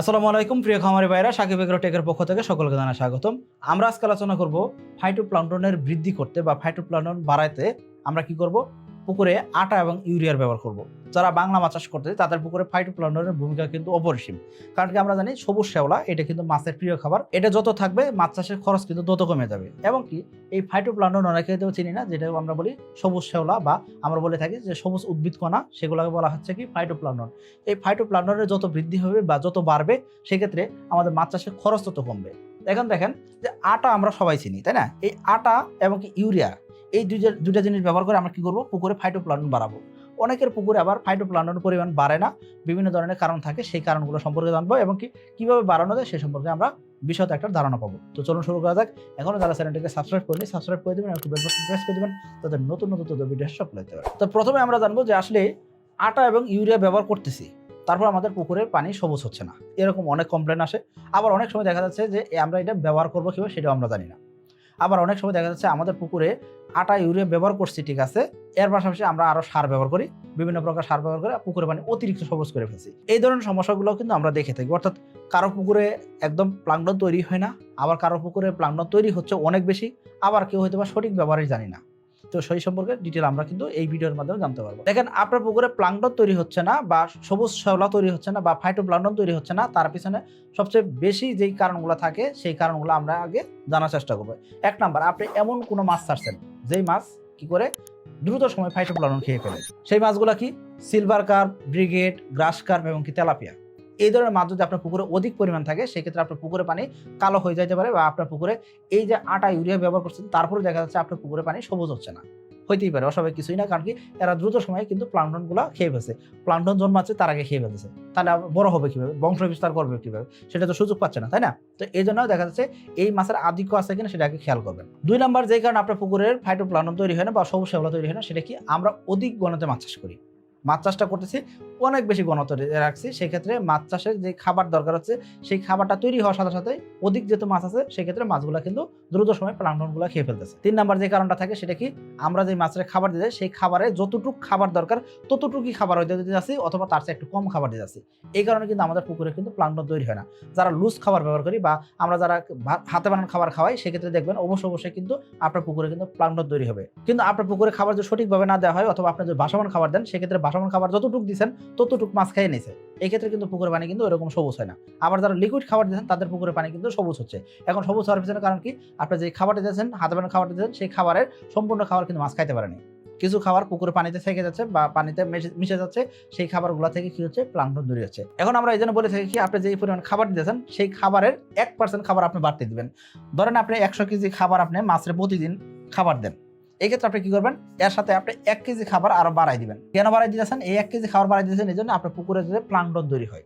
আসসালামু আলাইকুম, প্রিয় খামারি ভাইরা, সাকিব এগ্রো টেকের পক্ষ থেকে সকলকে জানা স্বাগতম। আমরা আজকে আলোচনা করব ফাইটোপ্লান্টনের বৃদ্ধি করতে বা ফাইটোপ্লান্টন বাড়াইতে আমরা কি করব? পুকুরে আটা এবং ইউরিয়ার ব্যবহার করব। যারা বাংলা মাছ চাষ করতে, তাদের পুকুরে ফাইটোপ্লান্টনের ভূমিকা কিন্তু অপরিসীম। কারণ কি আমরা জানি, সবুজ শ্যাওলা, এটা কিন্তু মাছের প্রিয় খাবার। এটা যত থাকবে, মাছ চাষের খরচ কিন্তু তত কমে যাবে। এবং কি, এই ফাইটোপ্লান্টন অনেকে তো চিনি না যেটা আমরা বলি সবুজ শ্যাওলা বা আমরা বলে থাকি যে সবুজ উদ্ভিদ কণা সেগুলোকে বলা হচ্ছে কি ফাইটোপ্লান্টন এই ফাইটোপ্লান্টনের যত বৃদ্ধি হবে বা যত বাড়বে, সেক্ষেত্রে আমাদের মাছ চাষের খরচ তত কমবে। এখন দেখেন যে আটা আমরা সবাই চিনি, তাই না? এই আটা এবং কি ইউরিয়া এই দুইটা দুটা জিনিস ব্যবহার করে আমরা কি করব? পুকুরে ফাইটোপ্লান্টন বাড়াবো। অনেকের পুকুরে আবার ফাইটোপ্লান্টনের পরিমাণ বাড়ে না। বিভিন্ন ধরনের কারণ থাকে, সেই কারণগুলো সম্পর্কে জানব এবং কি, কীভাবে বাড়ানো যায় সে সম্পর্কে আমরা বিশদ একটা ধারণা পাবো। তো চলুন শুরু করা যাক। এখনও যারা চ্যানেলটিকে সাবস্ক্রাইব করেনি সাবস্ক্রাইব করে দেবেন একটু বেল বাটন প্রেস করে দেবেন তাদের নতুন নতুন তথ্য ভিডিও সব পেতে পারে তো প্রথমে আমরা জানব যে আসলে আটা এবং ইউরিয়া ব্যবহার করতেছি। তারপর আমাদের পুকুরে পানি সবুজ হচ্ছে না। এরকম অনেক কমপ্লেন আসে। আবার অনেক সময় দেখা যাচ্ছে যে আমরা এটা ব্যবহার করব কীভাবে সেটাও আমরা জানি না। আবার অনেক সময় দেখা যাচ্ছে আমাদের পুকুরে আটা, ইউরিয়া ব্যবহার করছি, ঠিক আছে? এর পাশাপাশি আমরা আরও সার ব্যবহার করি, বিভিন্ন প্রকার সার ব্যবহার করে পুকুরে পানি অতিরিক্ত সবুজ করে ফেলছি। এই ধরনের সমস্যাগুলো কিন্তু আমরা দেখে থাকি। অর্থাৎ কারও পুকুরে একদম প্লাঙ্কন তৈরি হয় না, আবার কারও পুকুরে প্লাঙ্কন তৈরি হচ্ছে অনেক বেশি, আবার কেউ হয়তো বা সঠিক ব্যবহারই জানি না। তো সেই সম্পর্কে ডিটেল আমরা কিন্তু এই ভিডিওর মাধ্যমে জানতে পারব। দেখেন, আপনার পুকুরে প্লাঙ্কন তৈরি হচ্ছে না বা সবুজ শ্যাওলা তৈরি হচ্ছে না বা ফাইটোপ্লাঙ্কন তৈরি হচ্ছে না, তার পিছনে সবচেয়ে বেশি যেই কারণগুলো থাকে, সেই কারণগুলো আমরা আগে জানার চেষ্টা করব। এক নাম্বার, আপনি এমন কোনো মাছ ছাড়ছেন, যেই মাছ কি করে দ্রুত সময় ফাইটোপ্লাঙ্কন খেয়ে ফেলে? সেই মাছগুলো কি সিলভার কার্প ব্রিগেড গ্রাস কার্প এবং কি তেলাপিয়া? এই ধরনের মাছ যদি আপনার পুকুরে অধিক পরিমাণ থাকে, সেক্ষেত্রে আপনার পুকুরে পানি কালো হয়ে যেতে পারে বা আপনার পুকুরে এই যে আটা, ইউরিয়া ব্যবহার করছেন তারপরে দেখা যাচ্ছে আপনার পুকুরে পানি সবুজ হচ্ছে না। হইতেই পারে, অস্বাভাবিক কিছুই না, কারণ কি এরা দ্রুত সময়ে কিন্তু প্লান্টনগুলো খেয়ে ফেলছে। প্লান্টন জন্মাচ্ছে, তার আগে খেয়ে ফেলতেছে। তাহলে বড় হবে কীভাবে? বংশ বিস্তার করবে কীভাবে? সেটা তো সুযোগ পাচ্ছে না, তাই না? তো এই জন্য দেখা যাচ্ছে এই মাছের আধিক্য আছে কিনা সেটাকে খেয়াল করবেন। দুই নম্বর যে কারণে আপনার পুকুরের ফাইটো ফাইটোপ্লান্টন তৈরি হয় না বা সবুজ শ্যাওলা তৈরি হয় না, সেটা কি আমরা অধিক গণতে মাছ চাষ করি? মাছ চাষটা করতেছি, অনেক বেশি গণত রাখছি। সেক্ষেত্রে মাছ চাষের যে খাবার দরকার হচ্ছে, সেই খাবারটা তৈরি হওয়ার সাথে সাথে অধিক যেহেতু মাছ আছে, সেক্ষেত্রে মাছগুলো কিন্তু দ্রুত সময় প্লান্টনগুলো খেয়ে ফেলতেছে। তিন নাম্বার যে কারণটা থাকে, সেটা কি? আমরা যে মাছের খাবার দিতে সেই খাবারে যতটুকু খাবার দরকার, ততটুকুই খাবার হইতে দিতে যাচ্ছি, অথবা তার চেয়ে একটু কম খাবার দিতে যাচ্ছি। এই কারণে কিন্তু আমাদের পুকুরে কিন্তু প্লান্টন তৈরি হয় না। যারা লুজ খাবার ব্যবহার করি বা আমরা যারা হাতে বানানো খাবার খাওয়াই, সেক্ষেত্রে দেখবেন অবশ্যই অবশ্যই কিন্তু আপনার পুকুরে কিন্তু প্লান্টন তৈরি হবে। কিন্তু আপনার পুকুরে খাবার যদি সঠিকভাবে না দেওয়া হয়, অথবা আপনি যদি বাসমান খাবার দেন, সেক্ষেত্রে বাসমান খাবার যতটুকু দিচ্ছেন ততটুকু মাছ খেয়ে নিছে। এই ক্ষেত্রে কিন্তু পুকুরের পানি কিন্তু ওরকম সবুজ হয় না। আবার যারা লিকুইড খাবার দিচ্ছেন তাদের পুকুরের পানি কিন্তু সবুজ হচ্ছে। এখন সবুজ হওয়ার পিছনে কারণ কি? আপনি যে খাবারটা দিয়েছেন হাতে বানানো খাবারটা দিয়েছেন, সেই খাবারের সম্পূর্ণ খাবার কিন্তু মাছ খাইতে পারেনি। কিছু খাবার পুকুরে পানিতে থেকে যাচ্ছে বা পানিতে মিশে- যাচ্ছে, সেই খাবারগুলো থেকে কি হচ্ছে? প্লান্টন তৈরি হচ্ছে। এখন আমরা এই জন্য বলে থাকি কি, আপনি যে পরিমাণ খাবার দিয়েছেন, সেই খাবারের এক পার্সেন্ট খাবার আপনি বাড়তে দিবেন। ধরেন আপনি একশো কেজি খাবার আপনি মাছের প্রতিদিন খাবার দেন। এই ক্ষেত্রে আপনি কি করবেন? এর সাথে আপনি এক কেজি খাবার আরও বাড়াই দিবেন। কেন বাড়াই দিতেছেন? এই এক কেজি খাবার বাড়াই দিয়েছেন এই জন্য আপনার পুকুরে যদি প্লান্টন তৈরি হয়।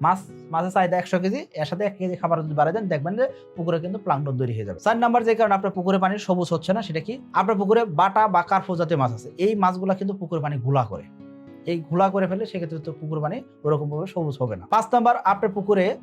মাছ, মাছের চাহিদা একশো কেজি, এর সাথে এক কেজি খাবার যদি বাড়াই দেন, দেখবেন যে পুকুরে কিন্তু প্লান্টন তৈরি হয়ে যাবে। চার নাম্বার যে কারণে আপনার পুকুরে পানি সবুজ হচ্ছে না, সেটা কি? আপনার পুকুরে বাটা বা কার্ফো জাতীয় মাছ আছে। এই মাছগুলা কিন্তু পুকুরে পানি ঘোলা করে। এই ঘোলা করে ফেলে সেক্ষেত্রে তো পুকুর পানি ওরকম ভাবে সবুজ হবে না। পাঁচ নাম্বার, আপনার পুকুরে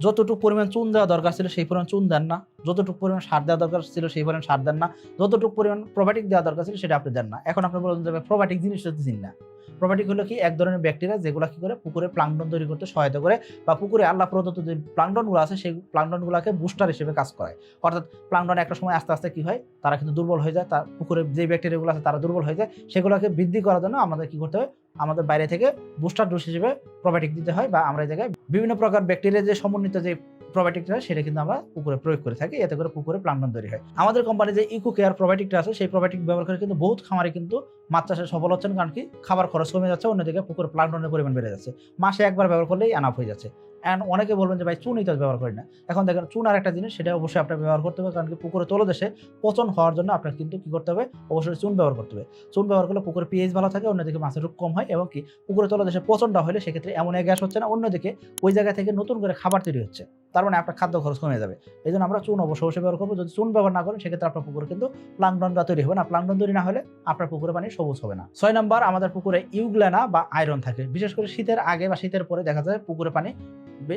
যতটুকু পরিমাণ চুন দেওয়া দরকার ছিল, সেই পরিমাণ চুন দেন না। যতটুকু পরিমাণ সার দেওয়া দরকার ছিল সেই পরিমাণ সার দেন না। যতটুকু পরিমাণ প্রোবায়োটিক দেওয়া দরকার ছিল সেটা আপনি দেন না। এখন আপনি বলুন যে প্রোবায়োটিক জিনিসটা দিন না। প্রোবায়োটিক হলো কি, এক ধরনের ব্যাকটেরিয়া যেগুলো কি করে, পুকুরে প্লাঙ্কটন তৈরি করতে সহায়তা করে বা পুকুরে আল্লাহ প্রদত্ত যে প্লাঙ্কটনগুলো আছে, সেই প্লাঙ্কটনগুলোকে বুস্টার হিসেবে কাজ করায়। অর্থাৎ প্লাঙ্কটন একটা সময় আস্তে আস্তে কি হয়, তারা কিন্তু দুর্বল হয়ে যায় তার পুকুরে যে ব্যাকটেরিয়াগুলো আছে তারা দুর্বল হয়ে যায়। সেগুলোকে বৃদ্ধি করার জন্য আমাদের কি করতে হয়, আমাদের বাইরে থেকে বুস্টার ডোজ হিসেবে প্রোবায়োটিক দিতে হয় বা আমরা এই জায়গায় বিভিন্ন প্রকার ব্যাকটেরিয়া যে সমন্বিত যে প্রোবায়োটিকটা সেটা কিন্তু আমরা পুকুরে প্রয়োগ করে থাকি, এতে করে পুকুরে প্লাঙ্কন তৈরি হয়। আমাদের কোম্পানি যে ইকো কেয়ার প্রোবায়োটিকটা আছে, সেই প্রোবায়োটিক ব্যবহার করে কিন্তু বহুত খামারে কিন্তু মাছ চাষে সফল হচ্ছেন, কারণ কি খাবার খরচ কমে যাচ্ছে, অন্যদিকে পুকুরে প্লাঙ্কনের পরিমাণ বেড়ে যাচ্ছে। মাসে একবার ব্যবহার করলেই আনাপ হয়ে যাচ্ছে। অ্যান্ড অনেকে বলবেন যে, ভাই, চুন তো ব্যবহার করি না। এখন দেখেন, চুন আর একটা জিনিস, সেটা অবশ্যই আপনার ব্যবহার করতে হবে, কারণ কি পুকুরে তলদেশে পচন হওয়ার জন্য আপনার কিন্তু কি করতে হবে? অবশ্যই চুন ব্যবহার করতে হবে। চুন ব্যবহার করলে পুকুরে পিএইচ ভালো থাকে, অন্যদিকে মাছের রোগ কম হয় এবং কি পুকুরে তলদেশে পচনটা হলে সেক্ষেত্রে এমন এক গ্যাস হচ্ছে না, অন্যদিকে ওই জায়গা থেকে নতুন করে খাবার তৈরি হচ্ছে। তার মানে আপনার খাদ্য খরচ কমে যাবে। এই জন্য আমরা চুন অবশ্যই অবশ্যই ব্যবহার করব। যদি চুন ব্যবহার না করেন, সেক্ষেত্রে আপনার পুকুরে কিন্তু প্লাঙ্কটনটা তৈরি হবে না। প্লাঙ্কটন তৈরি না হলে আপনার পুকুরে পানি সবুজ হবে না। ছয় নম্বর, আমাদের পুকুরে ইউগ্লেনা বা আয়রন থাকে। বিশেষ করে শীতের আগে বা শীতের পরে দেখা যায় পুকুরে পানি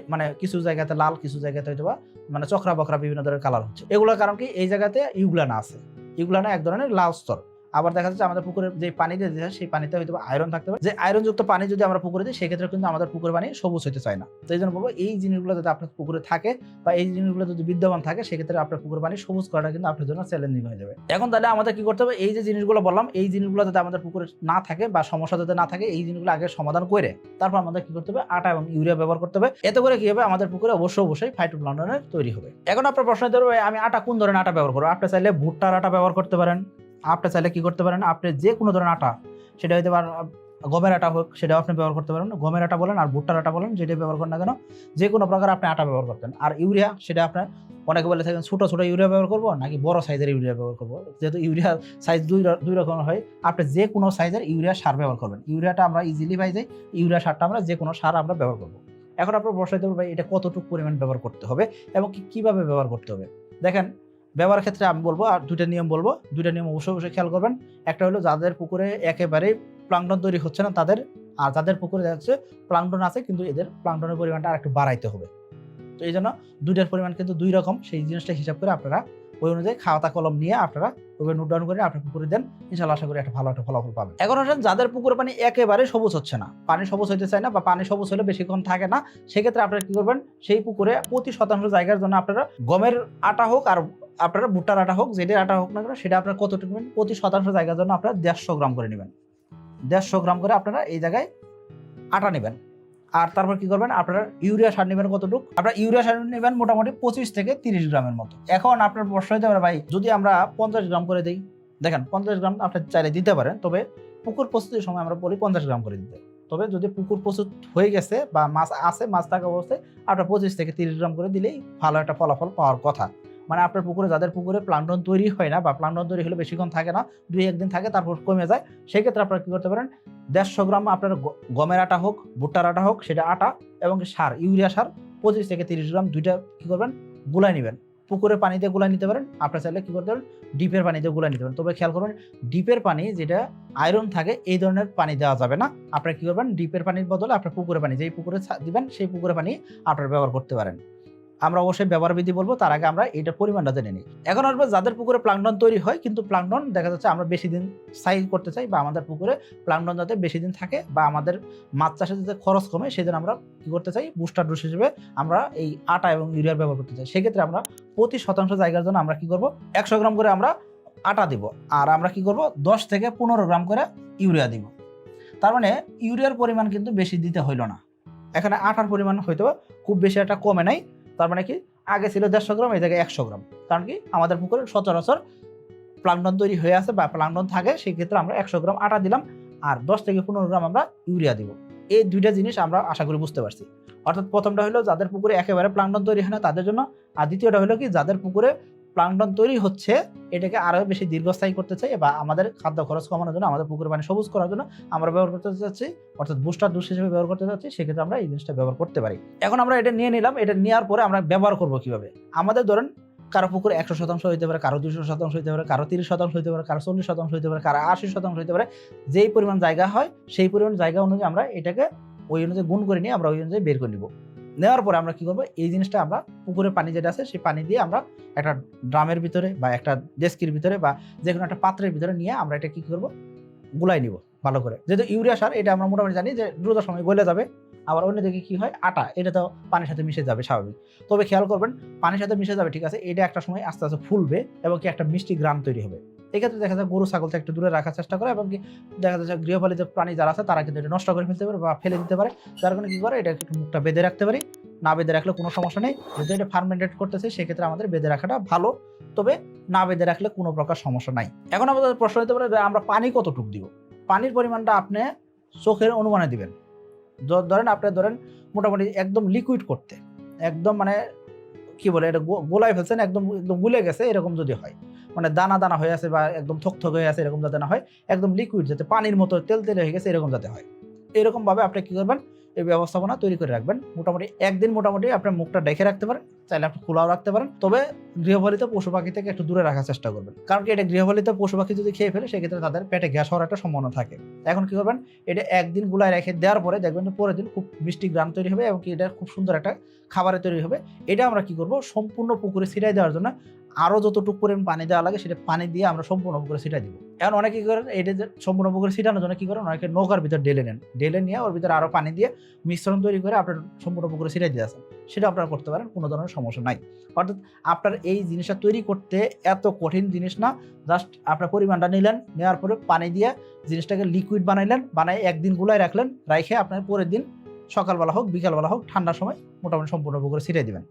মানে কিছু জায়গাতে লাল, কিছু জায়গাতে হয়তো বা মানে চক্রা বকরা বিভিন্ন ধরনের কালার হচ্ছে। এগুলোর কারণ কি? এই জায়গাতে ইউগ্লানা আছে। ইউগ্লানা এক ধরনের লাল স্তর। আবার দেখা যাচ্ছে আমাদের পুকুরের যে পানি দিয়ে দিতে সেই পানিতে হয়তো আয়রন থাকতে পারে। যে আয়রনযুক্ত পানি যদি আমরা পুকুরে দিই, সেক্ষেত্রে কিন্তু আমাদের পুকুরের পানি সবুজ হতে চায় না। তো এই জন্য বলব, এই জিনিসগুলো যদি আপনার পুকুরে থাকে বা এই জিনিসগুলো যদি বিদ্যমান থাকে, সেক্ষেত্রে আপনার পুকুরের পানি সবুজ করাটা কিন্তু আপনার জন্য চ্যালেঞ্জিং হয়ে যাবে। এখন তাহলে আমাদের কি করতে হবে? এই যে জিনিসগুলো বললাম, এই জিনিসগুলো যাতে আমাদের পুকুরে না থাকে বা সমস্যা যাতে না থাকে, এই জিনিসগুলো আগে সমাধান করে তারপর আমাদের কি করতে হবে? আটা এবং ইউরিয়া ব্যবহার করতে হবে। এতে করে কি হবে? আমাদের পুকুরে অবশ্যই অবশ্যই ফাইটোপ্লান্টনের তৈরি হবে। এখন আপনার প্রশ্ন ধরবে আমি আটা কোন ধরনের আটা ব্যবহার করব? আপনি চাইলে ভুট্টার আটা ব্যবহার করতে পারেন। আপনি চাইলে কি করতে পারেন, আপনি যে কোনো ধরনের আটা, সেটা হইতে পারেন গমের আটা হোক, সেটাও আপনি ব্যবহার করতে পারেন। গমের আটা বলেন আর ভুট্টার আটা বলেন যেটা ব্যবহার করেন না কেন, যে কোনো প্রকার আপনি আটা ব্যবহার করতেন আর ইউরিয়া, সেটা আপনার, অনেকে বলে থাকেন ছোটো ছোটো ইউরিয়া ব্যবহার করব, নাকি বড় সাইজের ইউরিয়া ব্যবহার করব। যেহেতু ইউরিয়া সাইজ দুই দুই রকমের হয়, আপনি যে কোনো সাইজের ইউরিয়া সার ব্যবহার করবেন। ইউরিয়াটা আমরা ইজিলি পাই যাই ইউরিয়া সারটা আমরা যে কোনো সার আমরা ব্যবহার করব। এখন আপনার বসাইতে পারবেন এটা কতটুকু পরিমাণ ব্যবহার করতে হবে এবং কীভাবে ব্যবহার করতে হবে? দেখেন ব্যবহারের ক্ষেত্রে আমি বলব, আর দুইটা নিয়ম বলব। দুইটা নিয়ম অবশ্যই অবশ্যই খেয়াল করবেন। একটা হলো যাদের পুকুরে একেবারে প্লাংটন তৈরি হচ্ছে না তাদের, আর যাদের পুকুরে যাচ্ছে প্লাঙ্কটন আছে কিন্তু এদের প্লাংটনের পরিমাণটা আর একটু বাড়াইতে হবে। তো এই জন্য দুইটার পরিমাণ কিন্তু দুই রকম। সেই জিনিসটা হিসাব করে আপনারা ওই অনুযায়ী খাওয়াতা কলম নিয়ে আপনারা ওইভাবে নোট ডাউন করে আপনার পুকুরে দেন। ইনশাল্লাহ আশা করি একটা ভালো একটা ফলাফল পাবেন। এখন আসেন, যাদের পুকুরে পানি একেবারে সবুজ হচ্ছে না, পানি সবুজ হইতে চায় না বা পানি সবুজ হলে বেশিক্ষণ থাকে না, সেক্ষেত্রে আপনারা কি করবেন? সেই পুকুরে প্রতি শতাংশ জায়গার জন্য আপনারা গমের আটা হোক আর আপনারা ভুট্টার আটা হোক যেটার আটা হোক না কেন, সেটা আপনার কতটুকু নেবেন? প্রতি শতাংশ জায়গার জন্য আপনারা দেড়শো গ্রাম করে নেবেন। দেড়শো গ্রাম করে আপনারা এই জায়গায় আটা নেবেন। আর তারপর কি করবেন? আপনারা ইউরিয়া সার নেবেন কতটুকু? আপনারা ইউরিয়া সার নেবেন মোটামুটি পঁচিশ থেকে তিরিশ গ্রামের মতো। এখন আপনার প্রশ্ন হতে পারে, ভাই, যদি আমরা পঞ্চাশ গ্রাম করে দিই, দেখেন পঞ্চাশ গ্রাম আপনার চাইলে দিতে পারেন, তবে পুকুর প্রস্তুতির সময় আমরা বলি পঞ্চাশ গ্রাম করে দিতে। তবে যদি পুকুর প্রস্তুত হয়ে গেছে বা মাছ আছে, মাছ থাকা অবস্থায়, আপনার পঁচিশ থেকে তিরিশ গ্রাম করে দিলেই ভালো একটা ফলাফল পাওয়ার কথা। মানে আপনার পুকুরে, যাদের পুকুরে প্লান্টন তৈরি হয় না বা প্লান্টন তৈরি হলে বেশিক্ষণ থাকে না, দুই একদিন থাকে, তারপর কমে যায়, সেক্ষেত্রে আপনারা কী করতে পারেন? দেড়শো গ্রাম আপনার গমের আটা হোক, ভুট্টার আটা হোক, সেটা আটা এবং সার, ইউরিয়া সার, পঁচিশ থেকে তিরিশ গ্রাম দুইটা কী করবেন? গুলাই নেবেন। পুকুরের পানি দিয়ে গুলাই নিতে পারেন, আপনার চাইলে কী করতে পারেন? ডিপের পানি দিয়ে গুলাই নিতে পারেন। তবে খেয়াল করবেন ডিপের পানি যেটা আয়রন থাকে, এই ধরনের পানি দেওয়া যাবে না। আপনারা কী করবেন? ডিপের পানির বদলে আপনার পুকুরের পানি, যেই পুকুরে দিবেন, সেই পুকুরের পানি আপনারা ব্যবহার করতে পারেন। আমরা অবশ্যই ব্যবহার বিধি বলব, তার আগে আমরা এটার পরিমাণটা জেনে নিই। এখন আসবে যাদের পুকুরে প্লাঙ্কটন তৈরি হয়, কিন্তু প্লাঙ্কটন দেখা যাচ্ছে আমরা বেশি দিন সাইজ করতে চাই বা আমাদের পুকুরে প্লাঙ্কটন যাতে বেশি দিন থাকে বা আমাদের মাছ চাষে যাতে খরচ কমে জন্য আমরা কি করতে চাই? বুস্টার ডোজ হিসেবে আমরা এই আটা এবং ইউরিয়ার ব্যবহার করতে চাই। সেক্ষেত্রে আমরা প্রতি শতাংশ জায়গার জন্য আমরা কি করব? একশো গ্রাম করে আমরা আটা দিব আর আমরা কি করব? দশ থেকে পনেরো গ্রাম করে ইউরিয়া দিব। তার মানে ইউরিয়ার পরিমাণ কিন্তু বেশি দিতে হইল না। এখানে আটার পরিমাণ হয়তো খুব বেশি একটা কমে নাই। তার মানে কি? আগে ছিল দেড়শো গ্রাম, এই জায়গায় একশো গ্রাম। কারণ কি? আমাদের পুকুরে সচরাচর প্লাংডন তৈরি হয়ে আছে বা প্লাংডন থাকে সেক্ষেত্রে আমরা একশো গ্রাম আটা দিলাম আর দশ থেকে পনেরো গ্রাম আমরা ইউরিয়া দিব। এই দুইটা জিনিস আমরা আশা করি বুঝতে পারছি। অর্থাৎ প্রথমটা হলো, যাদের পুকুরে একেবারে প্লাংডন তৈরি হয় না তাদের জন্য, আর দ্বিতীয়টা হলো কি? যাদের পুকুরে প্লাঙ্কটন তৈরি হচ্ছে, এটাকে আরও বেশি দীর্ঘস্থায়ী করতে চাই বা আমাদের খাদ্য খরচ কমানোর জন্য, আমাদের পুকুরে পানি সবুজ করার জন্য আমরা ব্যবহার করতে চাচ্ছি, অর্থাৎ বুস্টার ডোজ হিসেবে ব্যবহার করতে চাচ্ছি, সেক্ষেত্রে আমরা এই জিনিসটা ব্যবহার করতে পারি। এখন আমরা এটা নিয়ে নিলাম, এটা নেওয়ার পরে আমরা ব্যবহার করব কীভাবে? আমাদের ধরেন কারও পুকুরে একশো শতাংশ হইতে পারে, কারও দুশো শতাংশ হইতে পারে, কারও তিরিশ শতাংশ হইতে পারে, কারও চল্লিশ শতাংশ হইতে পারে, কারও আশি শতাংশ হইতে পারে, যেই পরিমাণ জায়গা হয়, সেই পরিমাণ জায়গা অনুযায়ী আমরা এটাকে ওই অনুযায়ী গুণ করে নিয়ে আমরা ওই অনুযায়ী বের করে নিব। নেওয়ার পরে আমরা কি করব? এই জিনিসটা আমরা পুকুরের পানি যেটা আছে, সেই পানি দিয়ে আমরা একটা ড্রামের ভিতরে বা একটা ডেস্কির ভিতরে বা যে কোনো একটা পাত্রের ভিতরে নিয়ে আমরা এটা কি করব? গুলাই নিব ভালো করে। যেহেতু ইউরিয়া সার, এটা আমরা মোটামুটি জানি যে দ্রুত সময় গলে যাবে। আবার অন্যদিকে কি হয়? আটা, এটা তো পানির সাথে মিশে যাবে স্বাভাবিক। তবে খেয়াল করবেন, পানির সাথে মিশে যাবে, ঠিক আছে? এটা একটা সময় আস্তে আস্তে ফুলবে এবং কি একটা মিষ্টি গ্রাম তৈরি হবে। এক্ষেত্রে দেখা যায় গরু, ছাগল একটু দূরে রাখার চেষ্টা করে এবং কি দেখা যাচ্ছে গৃহপালিত প্রাণী যারা আছে তারা কিন্তু এটা নষ্ট করে ফেলতে পারে বা ফেলে দিতে পারে। যার কারণে কি করে? এটা একটু মুখটা বেঁধে রাখতে পারি। না বেঁধে রাখলে কোনো সমস্যা নেই। যদি এটা ফার্মেন্টেড করতেছে, সেক্ষেত্রে আমাদের বেঁধে রাখাটা ভালো। তবে না বেঁধে রাখলে কোনো প্রকার সমস্যা নাই। এখন আমাদের প্রশ্ন হতে পারে আমরা পানি কতটুকু দিব? পানির পরিমাণটা আপনি চোখের অনুমানে দিবেন। ধরেন আপনি ধরেন মোটামুটি একদম লিকুইড করতে। একদম মানে কি বলে? এটা গোলায় ফেলছেন, একদম একদম গুলে গেছে, এরকম যদি হয়। মানে দানা দানা হয়ে আছে বা একদম থকথক হয়ে আছে, এরকম যাতে না হয়, একদম লিকুইড যাতে পানির মতো তেল তেলে হয়ে গেছে, এরকম যাতে হয়। এরকমভাবে আপনি কী করবেন? এই ব্যবস্থাপনা তৈরি করে রাখবেন। মোটামুটি একদিন মোটামুটি আপনার মুখটা ডেকে রাখতে পারেন। চাইলে আপনি খোলাও রাখতে পারেন। তবে গৃহপালিত পশু পাখি থেকে একটু দূরে রাখার চেষ্টা করবেন। কারণ কি, এটা গৃহপালিত পশু পাখি যদি খেয়ে ফেলে, সেক্ষেত্রে তাদের পেটে গ্যাস হওয়ার একটা সম্ভাবনা থাকে। এখন কি করবেন, এটা একদিন গুলায় রেখে দেওয়ার পরে দেখবেন যে পরের দিন খুব মিষ্টি গ্রাম তৈরি হবে এবং এটা খুব সুন্দর একটা খাবারে তৈরি হবে। এটা আমরা কি করব, সম্পূর্ণ পুকুরে ছিটাই দেওয়ার জন্য আরও যতটুকু পরিমাণ পানি দেওয়া লাগে, সেটা পানি দিয়ে আমরা সম্পূর্ণ পুকুরে ছিটাই দিব। এখন অনেকে কী করেন, এটা সম্পূর্ণ পুকুরে ছিটানোর জন্য কি করেন, অনেকে নৌকার ভিতর ঢেলে নেন। ঢেলে নিয়ে ওর ভিতরে আরও পানি দিয়ে মিশ্রণ তৈরি করে আপনার সম্পূর্ণ পুকুরে ছিটাই দিয়ে আসেন। সেটা আপনারা করতে পারেন, কোনো ধরনের সমস্যা নাই। অর্থাৎ আপনার এই জিনিসটা তৈরি করতে এত কঠিন জিনিস না। জাস্ট আপনার পরিমাণটা নিলেন, নেওয়ার পরে পানি দিয়ে জিনিসটাকে লিকুইড বানাইলেন বানাই একদিন গুলাই রাখলেন রাখে আপনার পরের দিন সকালবেলা হোক, বিকালবেলা হোক, ঠান্ডার সময় মোটামুটি সম্পূর্ণ করে ছিটিয়ে দিবেন।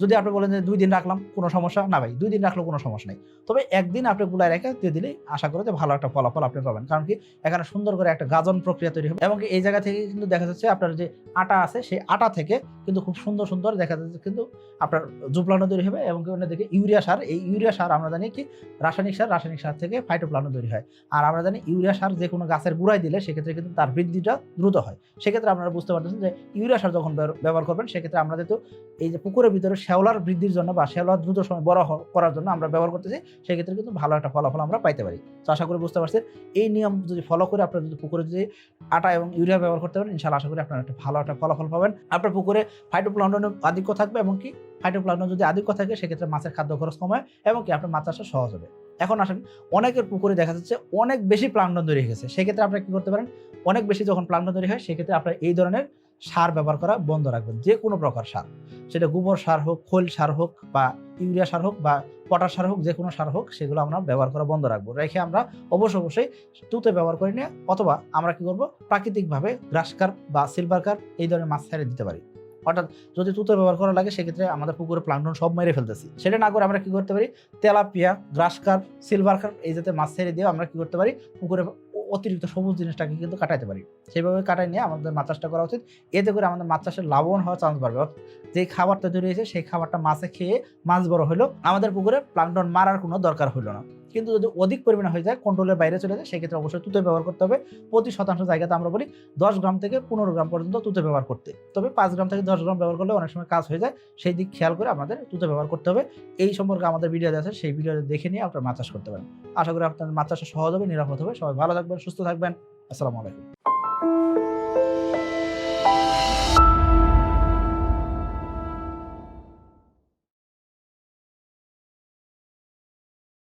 যদি আপনি বলেন যে দুই দিন রাখলাম, কোনো সমস্যা? না ভাই, দুই দিন রাখলেও কোনো সমস্যা নেই। তবে একদিন আপনি গুলায় রেখে দিয়ে দিলেই আশা করে যে ভালো একটা ফলাফল আপনি পাবেন। কারণ কি? এখানে সুন্দর করে একটা গাজন প্রক্রিয়া তৈরি হবে। এবং এই জায়গা থেকে কিন্তু দেখা যাচ্ছে আপনার যে আটা আছে, সেই আটা থেকে কিন্তু খুব সুন্দর সুন্দর দেখা যাচ্ছে কিন্তু আপনার জুপলানো তৈরি হবে এবং অন্যদিকে ইউরিয়া সার। এই ইউরিয়া সার আমরা জানি কি? রাসায়নিক সার রাসায়নিক সার থেকে ফাইটোপ্লানো তৈরি হয়। আর আমরা জানি ইউরিয়া সার যে কোনো গাছের গুঁড়ায় দিলে সেক্ষেত্রে কিন্তু তার বৃদ্ধিটা দ্রুত হয়। সেক্ষেত্রে আপনারা বুঝতে পারতেছেন যে ইউরিয়া সার যখন ব্যবহার করবেন, সেক্ষেত্রে আমরা যেহেতু এই যে পুকুরের ভিতরে শ্যাওলার বৃদ্ধির জন্য বা শ্যাওলা দ্রুত সময় বড় করার জন্য আমরা ব্যবহার করতেছি, সেক্ষেত্রে কিন্তু ভালো একটা ফলাফল আমরা পাইতে পারি। তো আশা করি বুঝতে পারছেন, এই নিয়ম যদি ফলো করে আপনারা যদি পুকুরে যদি আটা এবং ইউরিয়া ব্যবহার করতে পারেন ইনশাল্লাহ আশা করি আপনারা একটা ভালো একটা ফলাফল পাবেন। আপনার পুকুরে ফাইটোপ্লান্টনের আধিক্য থাকবে এবং কি ফাইটোপ্লান্টন যদি আধিক্য থাকে, সেক্ষেত্রে মাছের খাদ্য খরচ কমায় এবং কি আপনার মাছ চাষটা সহজ হবে। এখন আসেন, অনেকের পুকুরে দেখা যাচ্ছে অনেক বেশি প্লান্টন তৈরি হয়ে গেছে, সেক্ষেত্রে আপনারা কি করতে পারেন, অনেক বেশি যখন প্লান্টন তৈরি হয়, সেক্ষেত্রে আপনারা এই ধরনের সার ব্যবহার করা বন্ধ রাখবেন, যে কোনো প্রকার সার। সেটা গোবর সার হোক, খোল সার হোক বা ইউরিয়া সার হোক বা পটাশ সার হোক, যে কোনো সার হোক, সেগুলো আমরা ব্যবহার করা বন্ধ রাখব। রেখে আমরা অবশ্য অবশ্যই তুতে ব্যবহার করে নিয়ে অথবা আমরা কি করব? প্রাকৃতিকভাবে গ্রাস কার্প বা সিলভার কার্প এই ধরনের মাছ ছেড়ে দিতে পারি। অর্থাৎ যদি তুতে ব্যবহার করা লাগে, সেক্ষেত্রে আমাদের পুকুরে প্লান্টন সব মেরে ফেলতেছি। সেটা না করে আমরা কি করতে পারি? Tilapia, grass carp, silver carp এই জাতীয় মাছ ছেড়ে দিয়ে আমরা কি করতে পারি? পুকুরে অতিরিক্ত সবুজ জিনিসটাকে কিন্তু কাটাইতে পারি। সেইভাবে কাটাই নিয়ে আমাদের মাছ চাষটা করা উচিত। এতে করে আমাদের মাছ চাষের লাভবান হওয়ার চান্স বাড়বে। যে খাবারটা তৈরি হয়েছে, সেই খাবারটা মাছে খেয়ে মাছ বড় হলো। আমাদের পুকুরে প্লান্টন মারার কোনো দরকার হলো না। কিন্তু যদি অধিক পরিমাণে হয়ে যায় কন্ট্রোলের বাইরে চলে যায়, সেক্ষেত্রে অবশ্যই তুতে ব্যবহার করতে হবে। প্রতি শতাংশ জায়গাতে আমরা বলি দশ গ্রাম থেকে পনেরো গ্রাম পর্যন্ত তুতে ব্যবহার করতে। তবে পাঁচ গ্রাম থেকে দশ গ্রাম ব্যবহার করলে অনেক সময় কাজ হয়ে যায়, সেই দিক খেয়াল করে আমাদের তুতে ব্যবহার করতে হবে। এই সম্পর্কে আমাদের ভিডিও আছে, সেই ভিডিও দেখে নিয়ে আপনার মাছ চাষ করতে পারেন। আশা করি আপনার মাছ চাষ সহজ হবে, নিরাপদ হবে। সবাই ভালো থাকবেন, সুস্থ থাকবেন। আসসালামু আলাইকুম।